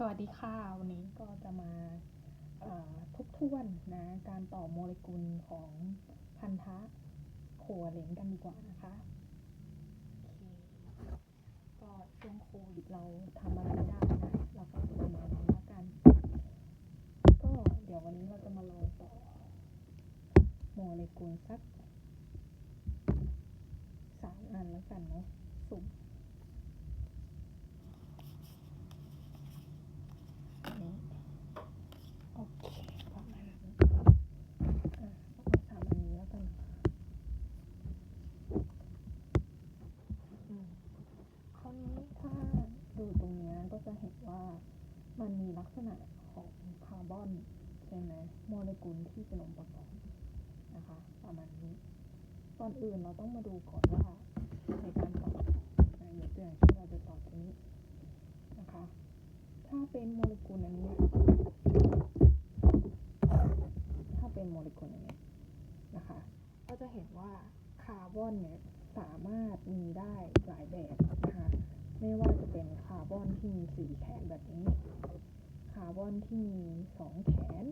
สวัสดีค่ะ วันนี้ก็จะมาทบทวนนะการต่อโมเลกุลของพันธะโคเลนกันดีกว่านะคะก็ช่วงโควิดเราทำอะไรไม่ได้นะเราก็ทำอะไรแล้วกัน ก็เดี๋ยววันนี้เราจะมาลองต่อโมเลกุลสักสามอันแล้วกันเนาะสุ่ม นี้โอเคประมาณนี้อะเอาสามอันนี้แล้วกันอืมคราวนี้ถ้าดูตรงเนี้ยก็จะเห็นว่ามันมีลักษณะของคาร์บอนใช่ไหมโมเลกุลที่เป็นองค์ประกอบนะคะ ประมาณนี้ ก่อนอื่นเราต้องมาดูก่อนว่าในการต่อนะยกตัวอย่างเช่นเราจะต่อตรงนี้นะคะ ถ้าเป็นโมเลกุลอันนี้ ถ้าเป็นโมเลกุลอันนี้นะคะ ก็จะเห็นว่าคาร์บอนเนี่ยสามารถมีได้หลายแบบนะคะ ไม่ว่าจะเป็นคาร์บอนที่มีสีแขนแบบนี้าร์บอนที่มีสองแขน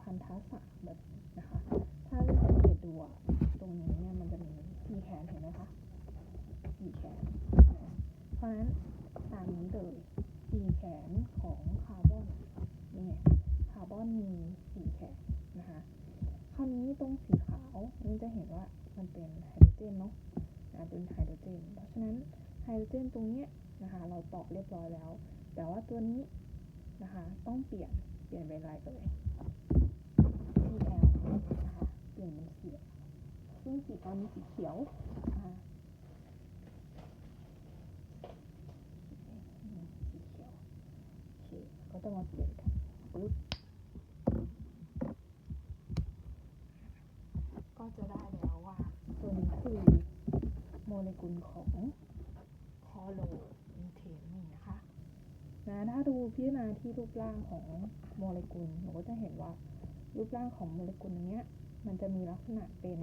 พันธะสามแบบนะคะ ถ้าเราสังเกตดูตรงนี้เนี่ยมันจะมีสี่แขนเห็นไหมคะสี่แขน เพราะฉะนั้นตามนี้เลยสี่แขนของคาร์บอนนี่ไงคาร์บอนมีสี่แขนนะคะ คราวนี้ตรงสีขาวนี่จะเห็นว่ามันเป็นไฮโดรเจนเนาะนะเป็นไฮโดรเจน เพราะฉะนั้นไฮโดรเจนตรงเนี้ยนะคะ เราตอบเรียบร้อยแล้ว แต่ว่าตัวนี้ นะคะ ต้องเปลี่ยน เปลี่ยนเป็นอะไรเอ่ย Cl นะคะเปลี่ยนเป็นเขียวซึ่งสีตอนนี้สีเขียวนะคะสีเขียวโอเคก็จะมาเปลี่ยนกันปึ๊บก็จะได้แล้วว่าตัวนี้คือโมเลกุลของคอโลมีเทนนี่นะคะ นะถ้าดูพิจารณาที่รูปร่างของโมเลกุลเราก็จะเห็นว่ารูปร่างของโมเลกุลนเนี้ยมันจะมีลักษณะเป็น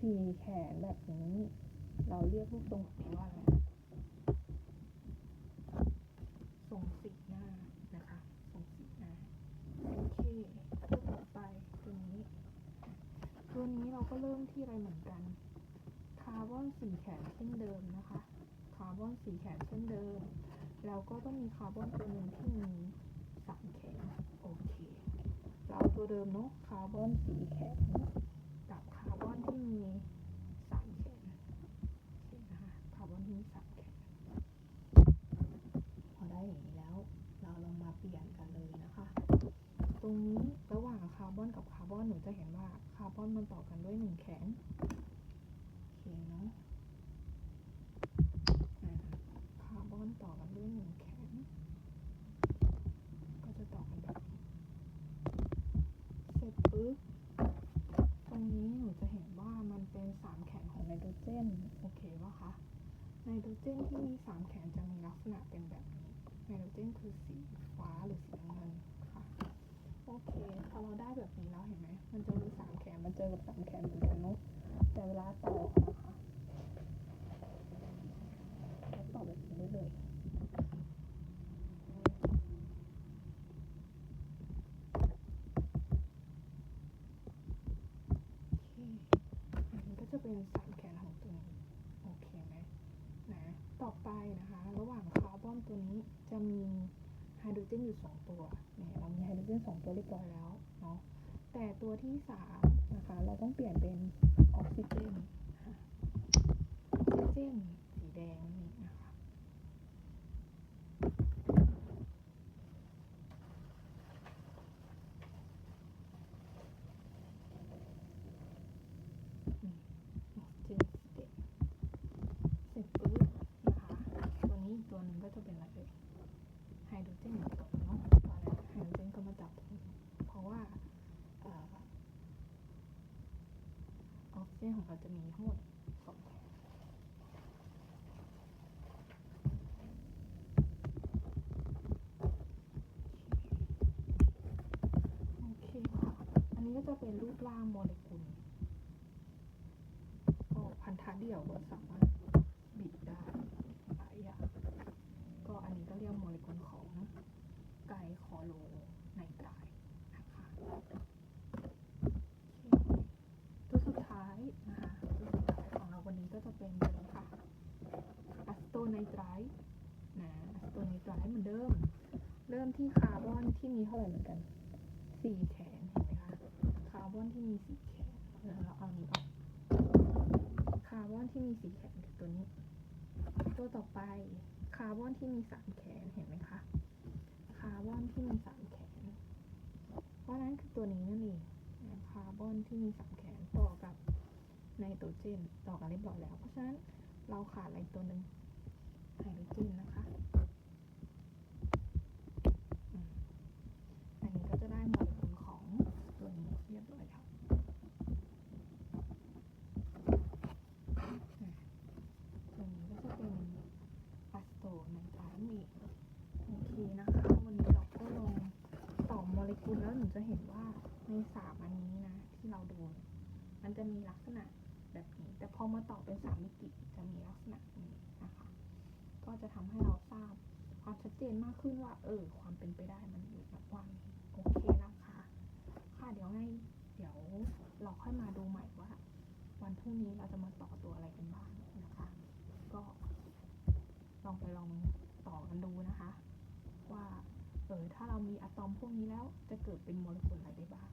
สี่แขนแบบนี้ เราเรียกรูปทรงนี้ว่าอะไรทรงสีหน้านะคะทรงสีหน้าโอเคตัวต่อไปตัวนี้ ตัวนี้เราก็เริ่มที่อะไรเหมือนกันคาร์บอนสี่แขนเช่นเดิมนะคะคาร์บอนสี่แขนเช่นเดิม แล้วก็ต้องมีคาร์บอนตัวหนึ่งที่มีสามแขนโอเค เราตัวเดิมเนาะคาร์บอนสี่แขนกับคาร์บอนที่มีสามแขนโอเคนะคะคาร์บอนที่มีสามแขนพอได้อย่างนี้แล้ว เราลองมาเปลี่ยนกันเลยนะคะ ตรงนี้ระหว่างคาร์บอนกับคาร์บอนหนูจะเห็นว่าคาร์บอนมันต่อกันด้วยหนึ่งแขนโอเคเนาะอ่าคาร์บอนต่อกัน ด้วยหนึ่งแขน ก็จะต่อกันแบบนี้เสร็จปุ๊บตรงนี้หนูจะเห็นว่ามันเป็นสามแขนของไนโตรเจนโอเคปะคะไนโตรเจนที่มีสามแขนจะมีลักษณะเป็นแบบนี้ไนโตรเจนคือสีฟ้าหรือสีน้ำเงินค่ะโอเคพอเราได้แบบนี้แล้วเห็นไหมมันจะมีสามแขนมันเจอกับสามแขนเหมือนกันเนาะแต่เวลาต่อนะคะเราต่อแบบนี้ได้เลย โอเค อันนี้ก็จะเป็นสามแขนของตัวนี้ โอเคไหมนะ ต่อไปนะคะ ระหว่างคาร์บอนตัวนี้จะมีไฮ โดรเจนอยู่สองตัวเนี่ยเรามีไฮโดรเจนสองตัวเรียบร้อยแล้วเนาะแต่ตัวที่สามนะคะเราต้องเปลี่ยนเป็นออกซิเจนออกซิเจนสีแดงนี่นะคะ อืมออกซิเจนสีแดงเสร็จปุ๊บนะคะ ตัวนี้อีกตัวหนึ่งก็จะเป็นอะไรเอ่ย ไฮโดรเจนอีกตัวหนึ่งเนาะตอนแรกไฮโดรเจนก็มาจับตรงเพราะว่าออกซิเจนของเราจะมีทั้งหมดสองโอเคค่ะ อันนี้ก็จะเป็นรูปร่างโมเลกุล ก็พันธะเดี่ยวก็สามารถบิดได้หลายอย่างก็อันนี้ก็เรียกโมเลกุล ไตรท์นะอะซิโตไนไตรท์ เหมือนเดิม เริ่มที่คาร์บอนที่มีเท่าไหร่เหมือนกันสี่แขนเห็นไหมคะคาร์บอนที่มีสี่แขนเดี๋ยวเราเอานี้ออกคาร์บอนที่มีสี่แขนคือตัวนี้ ตัวต่อไปคาร์บอนที่มีสามแขนเห็นไหมคะคาร์บอนที่มีสามแขน เพราะฉะนั้นคือตัวนี้นั่นเองคาร์บอนที่มีสามแขนต่อกับไนโตรเจนต่อกันเรียบร้อยแล้ว เพราะฉะนั้นเราขาดอะไรตัวหนึ่งไฮโดรเจนนะคะอืมอันนี้ก็จะได้โมเลกุลของตัวนี้เรียบร้อยแล้วอะตัวนี้ก็จะเป็นอะสโตไนไตรท์นี่เองโอเคนะคะ วันนี้เราก็ลองต่อโมเลกุลแล้วหนู จะเห็นว่าในสามอันนี้นะ ที่เราดูเนี่ยมันจะมีลักษณะแบบนี้ แต่พอมาต่อเป็นสามมิติจะมีลักษณะนี้นะคะ ก็จะทำให้เราทราบความชัดเจนมากขึ้นว่า เออ ความเป็นไปได้มันอยู่แบบว่านี้โอเคนะคะ ค่ะเดี๋ยวให้เดี๋ยวเราค่อยมาดูใหม่ว่า วันพรุ่งนี้เราจะมาต่อตัวอะไรกันบ้างนะคะ ก็ ลองไปลองต่อกันดูนะคะ ว่าเออ ถ้าเรามีอะตอมพวกนี้แล้วจะเกิดเป็นโมเลกุลอะไรได้บ้าง